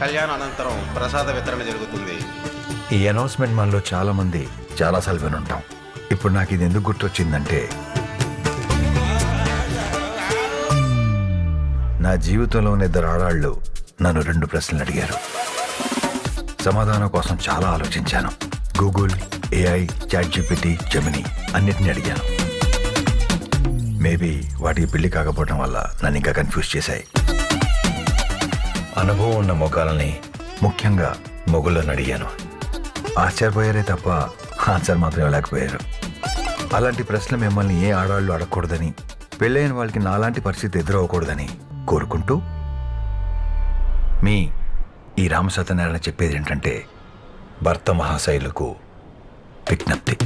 కళ్యాణ అనంతరం ప్రసాద వితరణ జరుగుతుంది. ఈ అనౌన్స్మెంట్ మనలో చాలా మంది చాలాసార్లు వినుంటాం ఇప్పుడు నాకు ఇది ఎందుకు గుర్తొచ్చిందంటే నా జీవితంలోని ఇద్దరు ఆడాళ్ళు నన్ను రెండు ప్రశ్నలు అడిగారు. సమాధానం కోసం చాలా ఆలోచించాను. Google AI chat GPT Gemini అన్నిటిని అడిగాను. మేబీ వాటికి పెళ్ళి కాకపోవడం వల్ల నన్ను ఇంకా కన్ఫ్యూజ్ చేశాయి. అనుభవం ఉన్న ముఖాలని ముఖ్యంగా మొగుళ్ళని అడిగాను ఆశ్చర్యపోయారే తప్ప ఆన్సర్ మాత్రం ఇవ్వలేకపోయారు. అలాంటి ప్రశ్నలు మిమ్మల్ని ఏ ఆడవాళ్ళు అడగకూడదని పెళ్ళైన వాళ్ళకి నాలాంటి పరిస్థితి ఎదురవ్వకూడదని కోరుకుంటూ మీ ఈ రామసత్యనారాయణ చెప్పేది ఏంటంటే భర్త మహాశైలకు విజ్ఞప్తి.